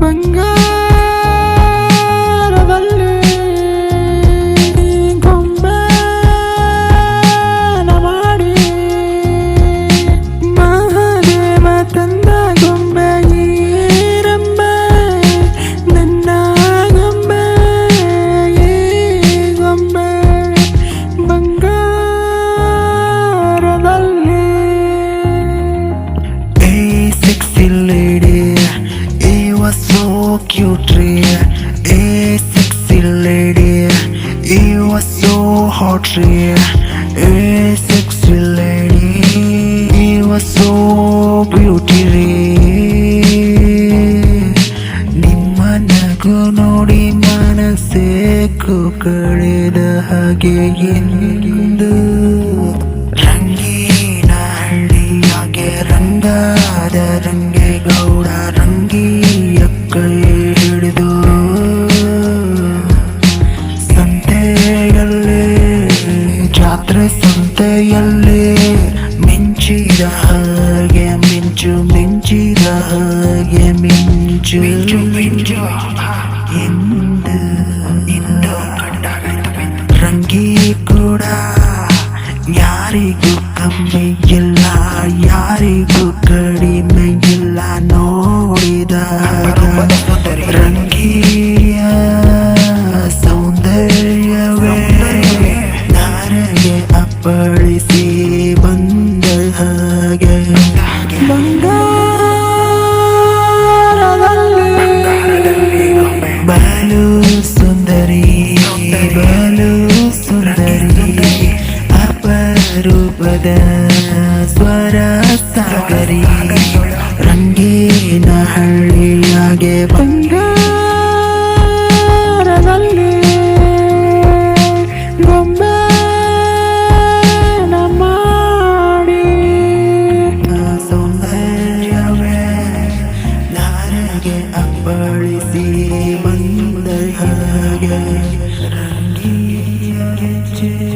Bengal. little lady He was so cute A sexy lady He was so hot A sexy lady He was so beauty ನಿಮ್ಮ ನಗು ನೋಡಿ ಮನಸ್ಸೇ ಕುಕ್ಕಳಿದ ಹಾಗೆ ಎಂದು ಜಾತ್ರೆ ಸಂತೆಯಲ್ಲೇ ಮಿಂಚಿದ ಹಾಗೆ ಮಿಂಚು ಮಿಂಚಿದ ಹಾಗೆ ಮಿಂಚು. ಮಿಂಚು ಮಿಂಚು. ಎಂದು ರಂಗಿ ಕೂಡ ಯಾರಿಗೂ ಕಮ್ಮಿ ನಡೆಸಿ ಬಂದ ಹಾಗೆ. ಬಂಗಾರದಲ್ಲಿ ಬಾಲು ಸುಂದರಿ ಬಾಲು ಸುಂದರಿ ಅಪರೂಪದ ಸ್ವರ ಸಾಗರಿ ರಂಗೇನ ಹಳ್ಳಿಯಾಗೆ ಬಂಗಾರ hage apalisi mandai hage rangi yage